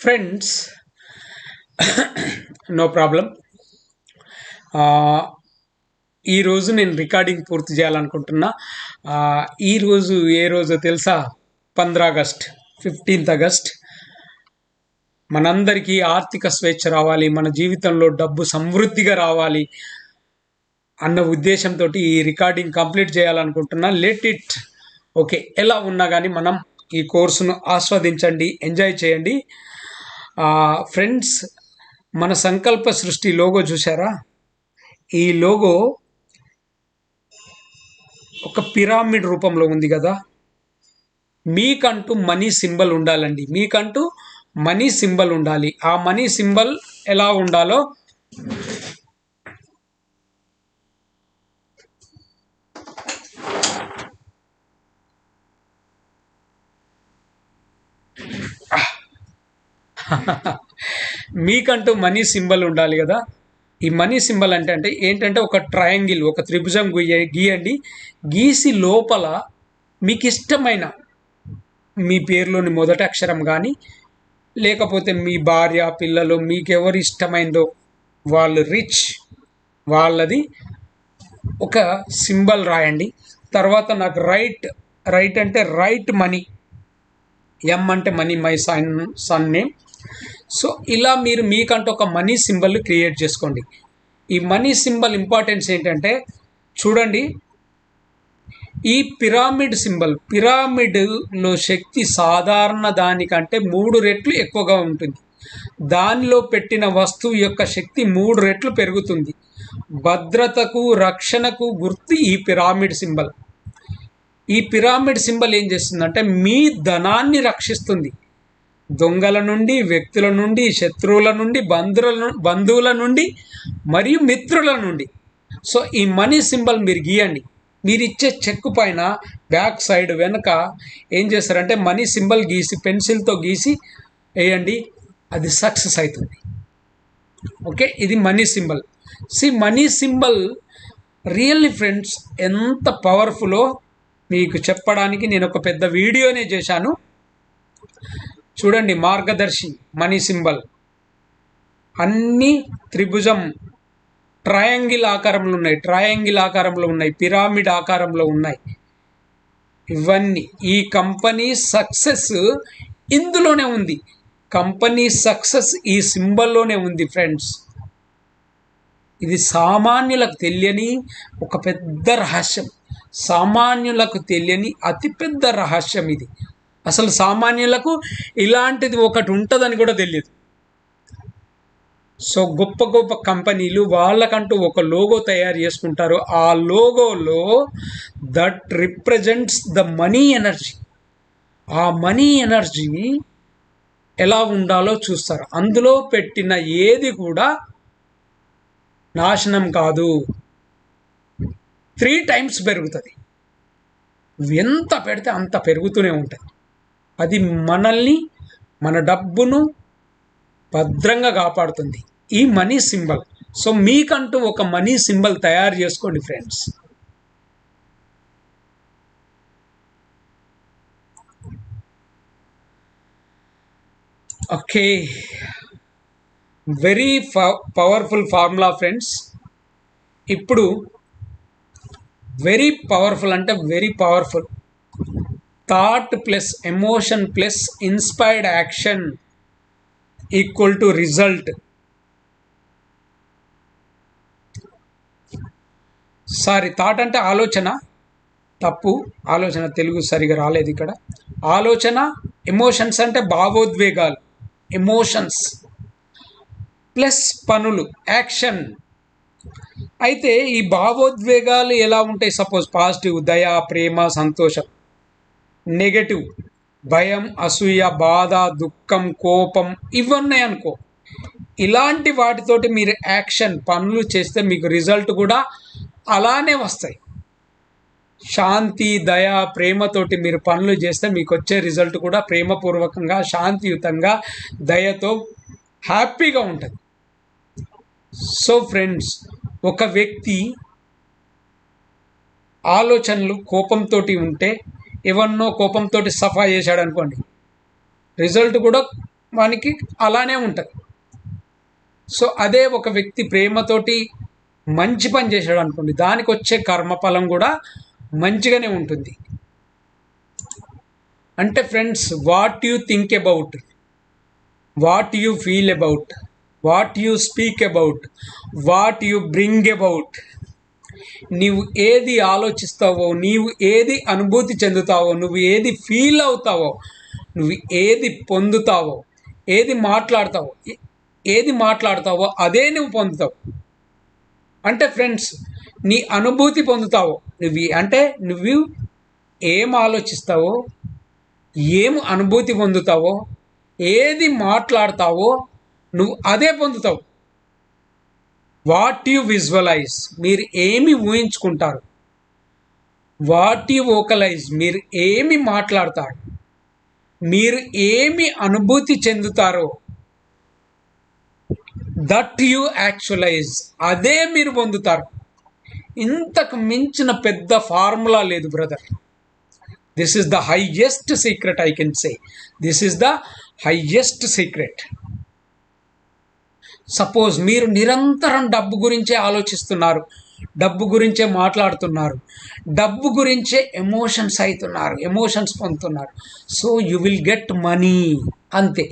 Friends no problem ఈరోజు నేను recording పూర్తి చేయాలనుకుంటున్నా. ఈరోజు ఏ రోజు తెలుసా? పంద్ర ఆగస్ట్ ఫిఫ్టీన్త్ ఆగస్ట్. మనందరికీ ఆర్థిక స్వేచ్ఛ రావాలి మన జీవితంలో డబ్బు సమృద్ధిగా రావాలి అన్న ఉద్దేశంతో ఈ రికార్డింగ్ కంప్లీట్ చేయాలనుకుంటున్నా. లెట్ ఇట్ ఓకే ఎలా ఉన్నా కానీ మనం ఈ కోర్సును ఆస్వాదించండి ఎంజాయ్ చేయండి. ఫ్రెండ్స్ మన సంకల్ప సృష్టి లోగో చూసారా ఈ లోగో ఒక పిరామిడ్ రూపంలో ఉంది కదా. మీకంటూ మనీ సింబల్ ఉండాలండి. మీకంటూ మనీ సింబల్ ఉండాలి. ఆ మనీ సింబల్ ఎలా ఉండాలో మీకంటూ మనీ సింబల్ ఉండాలి కదా. ఈ మనీ సింబల్ అంటే అంటే ఏంటంటే ఒక ట్రయాంగిల్ ఒక త్రిభుజం గీయ గీయండి. గీసి లోపల మీకు ఇష్టమైన మీ పేరులోని మొదటి అక్షరం కానీ లేకపోతే మీ భార్య పిల్లలు మీకు ఇష్టమైందో వాళ్ళు రిచ్ వాళ్ళది ఒక సింబల్ రాయండి. తర్వాత నాకు రైట్ రైట్ అంటే రైట్ మనీ ఎం అంటే money my son son name. So ఇలా మీరు మీకంటూ ఒక మనీ సింబల్ క్రియేట్ చేసుకోండి. ఈ మనీ సింబల్ ఇంపార్టెన్స్ ఏంటంటే చూడండి. ఈ పిరామిడ్ సింబల్ పిరామిడ్లో శక్తి సాధారణ దానికంటే మూడు రెట్లు ఎక్కువగా ఉంటుంది. దానిలో పెట్టిన వస్తువు యొక్క శక్తి మూడు రెట్లు పెరుగుతుంది. భద్రతకు రక్షణకు గుర్తు ఈ పిరామిడ్ సింబల్ ఈ పిరామిడ్ సింబల్ ఏం చేస్తుందంటే మీ ధనాన్ని రక్షిస్తుంది. దొంగల నుండి వ్యక్తుల నుండి శత్రువుల నుండి బంధువుల ను- బంధువుల నుండి మరియు మిత్రుల నుండి. సో ఈ మనీ సింబల్ మీరు గీయండి. మీరు ఇచ్చే చెక్ పైన బ్యాక్ సైడ్ వెనుక ఏం చేస్తారంటే మనీ సింబల్ గీసి పెన్సిల్తో గీసి వేయండి. అది సక్సెస్ అవుతుంది ఓకే? ఇది money symbol. See money symbol really friends ఎంత పవర్ఫుల్లో మీకు చెప్పడానికి నేను ఒక పెద్ద వీడియోనే చేశాను. చూడండి మార్గదర్శి మనీ సింబల్. అన్ని త్రిభుజం ట్రయాంగిల్ ఆకారంలో ఉన్నాయి. ట్రయాంగిల్ ఆకారంలో ఉన్నాయి. పిరామిడ్ ఆకారంలో ఉన్నాయి. ఇవన్నీ. ఈ కంపెనీ సక్సెస్ ఇందులోనే ఉంది. కంపెనీ సక్సెస్ ఈ సింబల్లోనే ఉంది ఫ్రెండ్స్. ఇది సామాన్యులకు తెలియని ఒక పెద్ద రహస్యం. సామాన్యులకు తెలియని అతిపెద్ద రహస్యం ఇది. అసలు సామాన్యులకు ఇలాంటిది ఒకటి ఉంటుందని కూడా తెలియదు. సో గొప్ప గొప్ప కంపెనీలు వాళ్ళకంటూ ఒక లోగో తయారు చేసుకుంటారు. ఆ లోగోలో that represents the money energy. ఆ మనీ ఎనర్జీ ఎలా ఉండాలో చూస్తారు. అందులో పెట్టిన ఏది కూడా నాశనం కాదు. త్రీ టైమ్స్ పెరుగుతుంది. ఎంత పెడితే అంత పెరుగుతూనే ఉంటుంది. అది మనల్ని మన డబ్బును భద్రంగా కాపాడుతుంది. ఈ మనీ సింబల్. సో మీకంటూ ఒక మనీ సింబల్ తయారు చేసుకోండి friends. Okay. Very powerful formula friends. ఇప్పుడు వెరీ పవర్ఫుల్ అంటే very powerful. Thought plus emotion plus inspired action equal to result sorry thought అంటే ఆలోచన తప్పు ఆలోచన తెలుగు సరిగా రాలేదు ఇక్కడ. ఆలోచన ఎమోషన్స్ అంటే భావోద్వేగాలు ఎమోషన్స్ ప్లస్ పనులు యాక్షన్ అయితే ఈ భావోద్వేగాలు ఎలా ఉంటాయి? సపోజ్ పాజిటివ్ దయ ప్రేమ సంతోషం. నెగటివ్ భయం అసూయ బాధ దుఃఖం కోపం ఇవన్నీ అనుకో. ఇలాంటి వాటితోటి మీరు యాక్షన్ పనులు చేస్తే మీకు రిజల్ట్ కూడా అలానే వస్తాయి. శాంతి దయ ప్రేమతోటి మీరు పనులు చేస్తే మీకు వచ్చే రిజల్ట్ కూడా ప్రేమపూర్వకంగా శాంతియుతంగా దయతో హ్యాపీగా ఉంటుంది. సో ఫ్రెండ్స్ ఒక వ్యక్తి ఆలోచనలు కోపంతో ఉంటే ఇవన్నో కోపంతో సఫా చేశాడు అనుకోండి రిజల్ట్ కూడా మనకి అలానే ఉంటుంది. సో అదే ఒక వ్యక్తి ప్రేమతోటి మంచి పని చేశాడు అనుకోండి దానికి వచ్చే కర్మఫలం కూడా మంచిగానే ఉంటుంది. అంటే friends what you think about what you feel about what you speak about what you bring about నీవు ఏది ఆలోచిస్తావో నీవు ఏది అనుభూతి చెందుతావో నువ్వు ఏది ఫీల్ అవుతావో నువ్వు ఏది పొందుతావో ఏది మాట్లాడతావో ఏది మాట్లాడతావో అదే నువ్వు పొందుతావు. అంటే ఫ్రెండ్స్ నీ అనుభూతి పొందుతావో. నువ్వు అంటే నువ్వు ఏం ఆలోచిస్తావో ఏం అనుభూతి పొందుతావో ఏది మాట్లాడతావో నువ్వు అదే పొందుతావు. వాట్ యు విజువలైజ్ మీరు ఏమి ఊహించుకుంటారు? వాట్ యు వోకలైజ్ మీరు ఏమి మాట్లాడతారు? మీరు ఏమి అనుభూతి చెందుతారో దట్ యు యాక్చువలైజ్ అదే మీరు పొందుతారు. ఇంతకు మించిన పెద్ద ఫార్ములా లేదు brother this is the highest secret I can say this is the highest secret suppose మీరు నిరంతరం డబ్బు గురించే ఆలోచిస్తున్నారు డబ్బు గురించే మాట్లాడుతున్నారు డబ్బు గురించే ఎమోషన్స్ అవుతున్నారు ఎమోషన్స్ పొందుతున్నారు. So you will get money అంతే.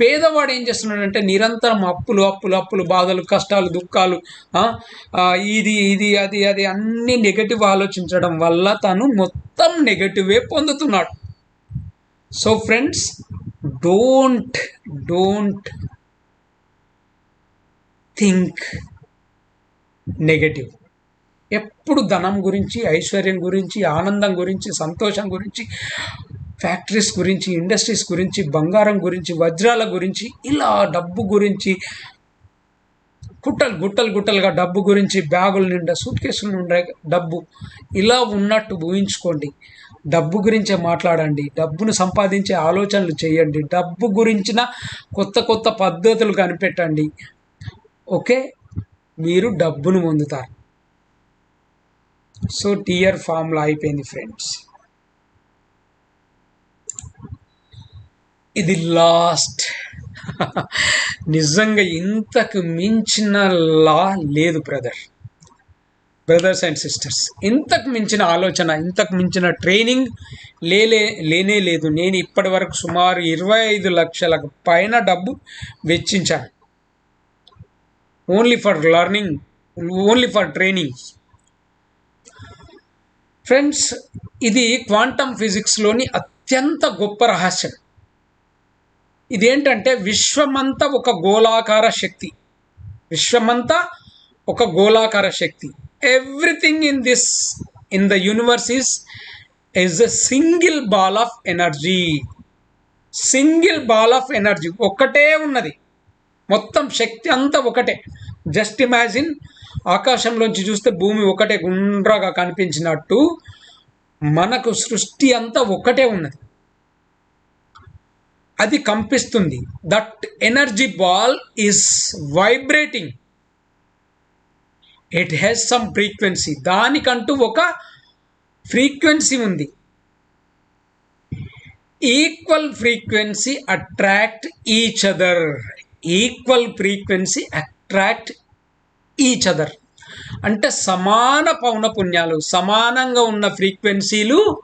పేదవాడు ఏం చేస్తున్నాడంటే నిరంతరం అప్పులు అప్పులు అప్పులు బాధలు కష్టాలు దుఃఖాలు ఇది ఇది అది అది అన్ని నెగటివ్ ఆలోచించడం వల్ల తను మొత్తం నెగటివే పొందుతున్నాడు. So friends don't don't think negative ఎప్పుడు ధనం గురించి ఐశ్వర్యం గురించి ఆనందం గురించి సంతోషం గురించి ఫ్యాక్టరీస్ గురించి ఇండస్ట్రీస్ గురించి బంగారం గురించి వజ్రాల గురించి ఇలా డబ్బు గురించి గుట్టలు గుట్టలు గుట్టలుగా డబ్బు గురించి బ్యాగుల నిండా సూట్ కేసుల నిండా డబ్బు ఇలా ఉన్నట్టు ఊహించుకోండి. డబ్బు గురించే మాట్లాడండి. డబ్బును సంపాదించే ఆలోచనలు చేయండి. డబ్బు గురించిన కొత్త కొత్త పద్ధతులు కనిపెట్టండి. ఓకే? మీరు డబ్బును పొందుతారు. సో టీఆర్ ఫామ్లా అయిపోయింది ఫ్రెండ్స్. ఇది లాస్ట్. నిజంగా ఇంతకు మించిన లా లేదు బ్రదర్. బ్రదర్స్ అండ్ సిస్టర్స్ ఇంతకు మించిన ఆలోచన ఇంతకు మించిన ట్రైనింగ్ లేలే లేనే లేదు. నేను ఇప్పటి వరకు సుమారు ఇరవై ఐదు లక్షలకు పైన డబ్బు వెచ్చించాను. Only for learning only for training. Friends ఇది క్వాంటమ్ ఫిజిక్స్లోని అత్యంత గొప్ప రహస్యం. ఇదేంటంటే విశ్వమంతా ఒక గోళాకార శక్తి. విశ్వమంతా ఒక గోళాకార శక్తి. Everything in this in the universe is is a single ball of energy single ball of energy ఒక్కటే ఉన్నది. మొత్తం శక్తి అంతా ఒకటే. జస్ట్ ఇమాజిన్ ఆకాశంలోంచి చూస్తే భూమి ఒకటే గుండ్రగా కనిపించినట్టు మనకు సృష్టి అంతా ఒకటే ఉన్నది. అది కంపిస్తుంది. That energy ball is vibrating. It has some frequency దానికంటూ ఒక ఫ్రీక్వెన్సీ ఉంది. Equal frequency attract each other equal frequency attract each other అంటే సమాన పౌనపుణ్యాలు సమానంగా ఉన్న ఫ్రీక్వెన్సీలు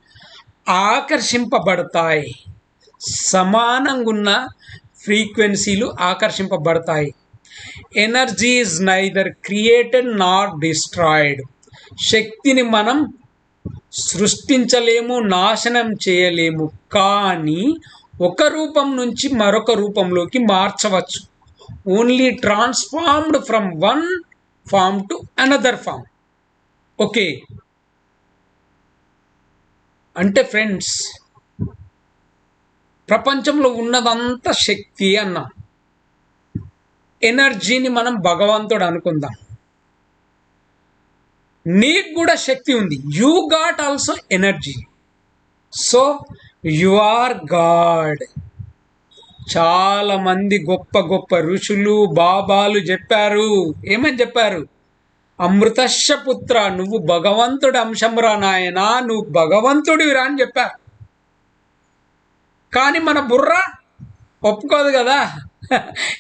ఆకర్షింపబడతాయి. సమానంగా ఉన్న ఫ్రీక్వెన్సీలు ఆకర్షింపబడతాయి. Energy is neither created not destroyed శక్తిని మనం సృష్టించలేము నాశనం చేయలేము. కానీ ఒక రూపం నుంచి మరొక రూపంలోకి మార్చవచ్చు. Only transformed from one form to another form okay అంటే ఫ్రెండ్స్ ప్రపంచంలో ఉన్నదంతా శక్తి అన్నాం. ఎనర్జీని మనం భగవంతుడు అనుకుందాం. నీకు కూడా శక్తి ఉంది. You got also energy so you are God చాలామంది గొప్ప గొప్ప ఋషులు బాబాలు చెప్పారు. ఏమని చెప్పారు? అమృతశపుత్ర నువ్వు భగవంతుడి అంశంరా నాయనా నువ్వు భగవంతుడివిరా అని చెప్పారు కానీ మన బుర్ర ఒప్పుకోదు కదా.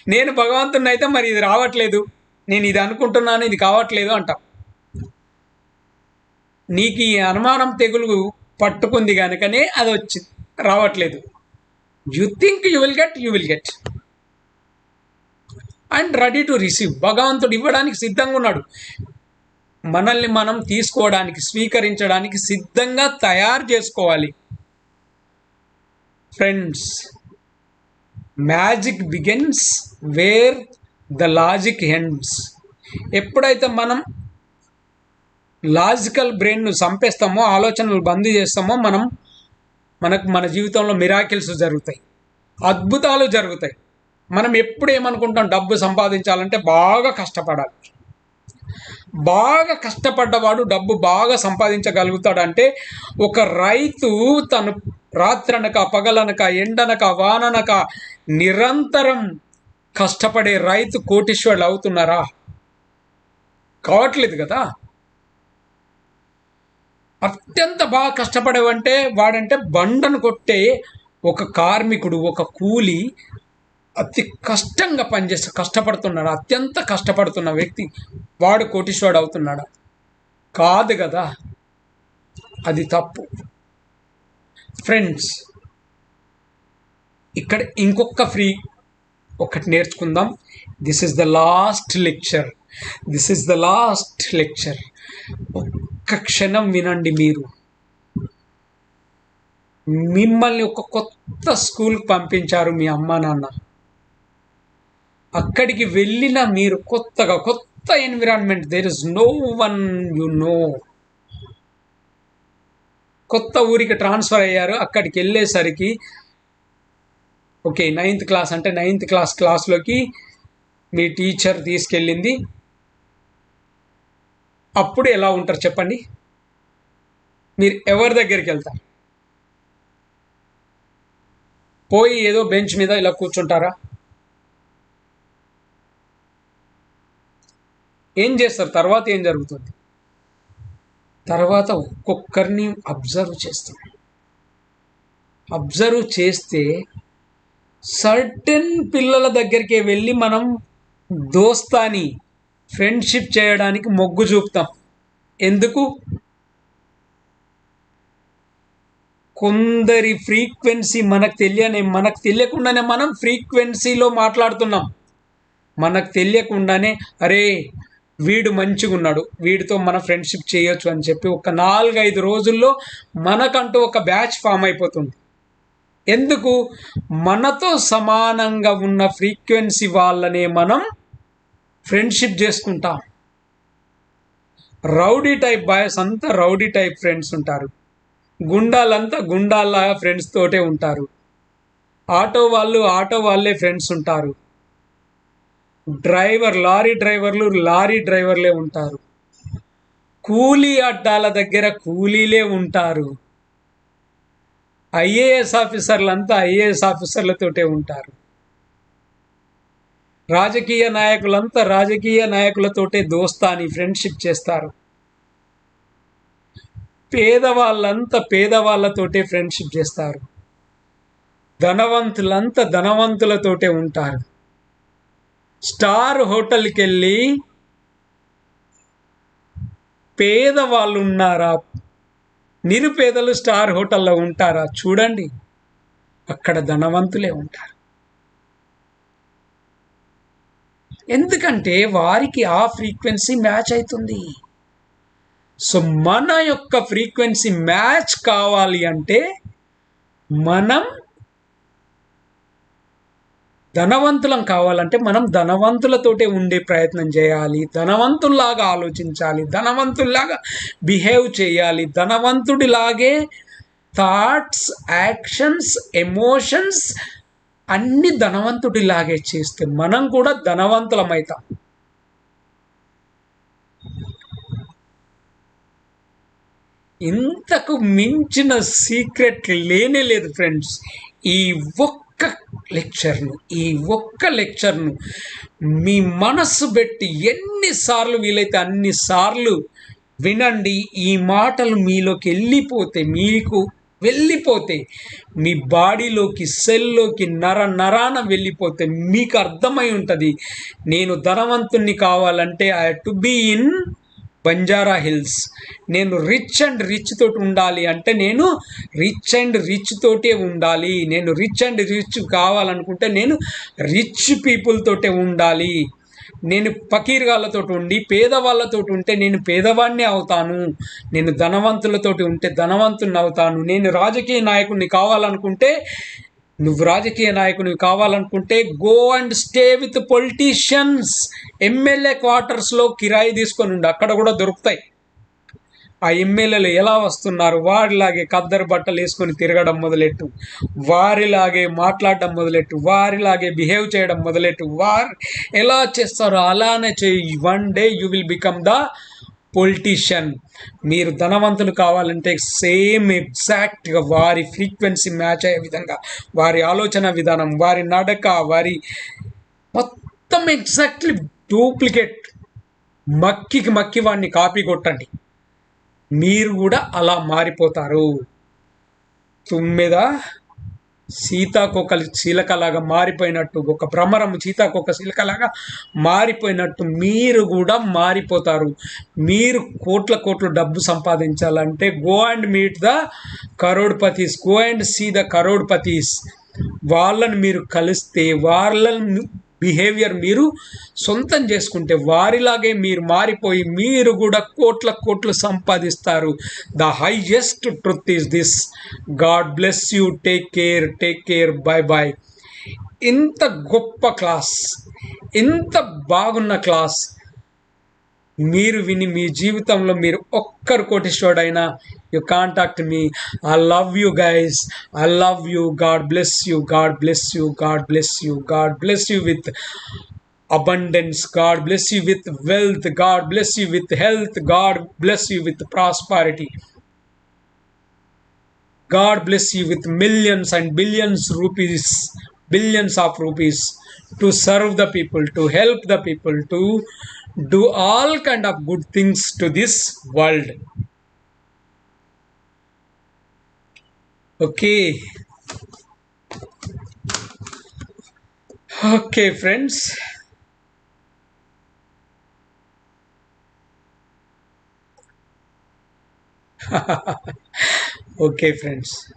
నేను భగవంతుని అయితే మరి ఇది రావట్లేదు. నేను ఇది అనుకుంటున్నాను ఇది కావట్లేదు అంటాం. నీకు ఈ అనుమానం తెగులు పట్టుకుంది కనుకనే అది వచ్చి రావట్లేదు. You think you will get you will get and ready to receive భగవంతుడు ఇవ్వడానికి సిద్ధంగా ఉన్నాడు. మనల్ని మనం తీసుకోవడానికి స్వీకరించడానికి సిద్ధంగా తయారు చేసుకోవాలి. Friends magic begins where the logic ends ఎప్పుడైతే మనం లాజికల్ బ్రెయిన్ను చంపేస్తామో ఆలోచనలు బంద్ చేస్తామో మనం మనకు మన జీవితంలో మిరాకిల్స్ జరుగుతాయి. అద్భుతాలు జరుగుతాయి. మనం ఎప్పుడు ఏమనుకుంటాం డబ్బు సంపాదించాలంటే బాగా కష్టపడాలి. బాగా కష్టపడ్డవాడు డబ్బు బాగా సంపాదించగలుగుతాడంటే ఒక రైతు తను రాత్రనక పగలనక ఎండనక వాననక నిరంతరం కష్టపడే రైతు కోటీశ్వరులు అవుతున్నారా? కావట్లేదు కదా. అత్యంత బాగా కష్టపడేవంటే వాడంటే బండను కొట్టే ఒక కార్మికుడు ఒక కూలి అతి కష్టంగా పనిచేస్తే కష్టపడుతున్నాడు అత్యంత కష్టపడుతున్న వ్యక్తి వాడు కోటీశ్వరుడు అవుతున్నాడు. కాదు కదా అది తప్పు. ఫ్రెండ్స్ ఇక్కడ ఇంకొక ఫ్రీ ఒకటి నేర్చుకుందాం. This is the last lecture this is the last lecture ఒక్క క్షణం వినండి మీరు. మిమ్మల్ని ఒక కొత్త స్కూల్కి పంపించారు మీ అమ్మ నాన్న. అక్కడికి వెళ్ళిన మీరు కొత్తగా కొత్త environment there is no one you know కొత్త ఊరికి ట్రాన్స్ఫర్ అయ్యారు. అక్కడికి వెళ్ళేసరికి ఓకే నైన్త్ క్లాస్ అంటే నైన్త్ క్లాస్ క్లాస్లోకి మీ టీచర్ తీసుకెళ్ళింది. అప్పుడు ఎలా ఉంటారు చెప్పండి? మీరు ఎవరి దగ్గరికి వెళ్తారు? పోయి ఏదో బెంచ్ మీద ఇలా కూర్చుంటారా? ఏం చేస్తారు? తర్వాత ఏం జరుగుతుంది? తర్వాత ఒక్కొక్కరిని అబ్జర్వ్ చేస్తాం అబ్జర్వ్ చేస్తే సర్టెన్ పిల్లల దగ్గరికి వెళ్ళి మనం దోస్తాని ఫ్రెండ్షిప్ చేయడానికి మొగ్గు చూపుతాం. ఎందుకు? కొందరి ఫ్రీక్వెన్సీ మనకు తెలియని మనకు తెలియకుండానే మనం ఫ్రీక్వెన్సీలో మాట్లాడుతున్నాం. మనకు తెలియకుండానే అరే వీడు మంచిగా ఉన్నాడు వీడితో మన ఫ్రెండ్షిప్ చేయొచ్చు అని చెప్పి ఒక నాలుగైదు రోజుల్లో మనకంటూ ఒక బ్యాచ్ ఫామ్ అయిపోతుంది. ఎందుకు? మనతో సమానంగా ఉన్న ఫ్రీక్వెన్సీ వాళ్ళనే మనం ఫ్రెండ్షిప్ చేసుకుంటాం. రౌడీ టైప్ బాయ్స్ అంతా రౌడీ టైప్ ఫ్రెండ్స్ ఉంటారు. గుండాలంతా గుండాల్లా ఫ్రెండ్స్ తోటే ఉంటారు. ఆటో వాళ్ళు ఆటో వాళ్ళే ఫ్రెండ్స్ ఉంటారు. డ్రైవర్ లారీ డ్రైవర్లు లారీ డ్రైవర్లే ఉంటారు. కూలీ అడ్డాల దగ్గర కూలీలే ఉంటారు. ఐఏఎస్ ఆఫీసర్లంతా ఐఏఎస్ ఆఫీసర్లతోటే ఉంటారు. రాజకీయ నాయకులంతా రాజకీయ నాయకులతోటే దోస్తాని ఫ్రెండ్షిప్ చేస్తారు. పేదవాళ్ళంతా పేదవాళ్ళతోటే ఫ్రెండ్షిప్ చేస్తారు. ధనవంతులంతా ధనవంతులతోటే ఉంటారు. స్టార్ హోటల్కి వెళ్ళి పేదవాళ్ళు ఉన్నారా నిరుపేదలు స్టార్ హోటల్లో ఉంటారా? చూడండి. అక్కడ ధనవంతులే ఉంటారు. ఎందుకంటే వారికి ఆ ఫ్రీక్వెన్సీ మ్యాచ్ అవుతుంది. సో మన యొక్క ఫ్రీక్వెన్సీ మ్యాచ్ కావాలి అంటే మనం ధనవంతులం కావాలంటే మనం ధనవంతులతోటే ఉండే ప్రయత్నం చేయాలి. ధనవంతుల్లాగా ఆలోచించాలి. ధనవంతుల్లాగా బిహేవ్ చేయాలి. ధనవంతుడిలాగే థాట్స్ యాక్షన్స్ ఎమోషన్స్ అన్ని ధనవంతుడిలాగే చేస్తే మనం కూడా ధనవంతులమవుతాం ఇంతకు మించిన సీక్రెట్ లేనే లేదు ఫ్రెండ్స్. ఈ ఒక్క లెక్చర్ను ఈ ఒక్క లెక్చర్ను మీ మనస్సు పెట్టి ఎన్నిసార్లు వీలైతే అన్నిసార్లు వినండి. ఈ మాటలు మీలోకి వెళ్ళిపోతే మీకు వెళ్ళిపోతే మీ బాడీలోకి సెల్లోకి నర నరాన వెళ్ళిపోతే మీకు అర్థమై ఉంటుంది నేను ధనవంతుణ్ణి కావాలంటే I to be in Banjara Hills నేను రిచ్ అండ్ రిచ్ తోటి ఉండాలి అంటే నేను రిచ్ అండ్ రిచ్ తోటే ఉండాలి. నేను రిచ్ అండ్ రిచ్ కావాలనుకుంటే నేను రిచ్ పీపుల్ తోటే ఉండాలి. నేను ఫకీర్గాళ్ళతో ఉండి పేదవాళ్ళతో ఉంటే నేను పేదవాడిని అవుతాను. నేను ధనవంతులతోటి ఉంటే ధనవంతుని అవుతాను. నేను రాజకీయ నాయకుడిని కావాలనుకుంటే నువ్వు రాజకీయ నాయకుని కావాలనుకుంటే go and stay with politicians MLA క్వార్టర్స్లో కిరాయి తీసుకొని ఉండు. అక్కడ కూడా దొరుకుతాయి. ఆ ఎమ్మెల్యేలు ఎలా వస్తున్నారు? వారిలాగే కద్దరు బట్టలు వేసుకొని తిరగడం మొదలెట్టు. వారిలాగే మాట్లాడడం మొదలెట్టు. వారిలాగే బిహేవ్ చేయడం మొదలెట్టు. వారు ఎలా చేస్తారో అలానే చేయి. One day you will become the politician. మీరు ధనవంతులు కావాలంటే సేమ్ ఎగ్జాక్ట్గా వారి ఫ్రీక్వెన్సీ మ్యాచ్ అయ్యే విధంగా వారి ఆలోచన విధానం వారి నడక వారి మొత్తం ఎగ్జాక్ట్లీ డూప్లికేట్ మక్కికి మక్కి వాడిని కాపీ కొట్టండి. మీరు కూడా అలా మారిపోతారు. తుమ్మెద సీతాకొక చిలకలాగా మారిపోయినట్టు ఒక భ్రమరం సీతాకొక చిలకలాగా మారిపోయినట్టు మీరు కూడా మారిపోతారు. మీరు కోట్ల కోట్లు డబ్బు సంపాదించాలంటే go and meet the crorepatis go and see the crorepatis. వాళ్ళని మీరు కలిస్తే వాళ్ళని బిహేవియర్ మీరు సొంతం చేసుకుంటే వారిలాగే మీరు మారిపోయి మీరు కూడా కోట్ల కోట్లు సంపాదిస్తారు. The highest truth is this God bless you take care take care bye bye ఇంత గొప్ప క్లాస్ ఇంత బాగున్న క్లాస్ మీరు విని మీ జీవితంలో మీరు ఒక్కరు కోటిష్టోడైనా you contact me I love you guys I love you God bless you God bless you God bless you God bless you with abundance god bless you with wealth god bless you with health god bless you with prosperity god bless you with millions and billions rupees billions of rupees to serve the people to help the people to do all kind of good things to this world. Okay. Okay friends. Okay friends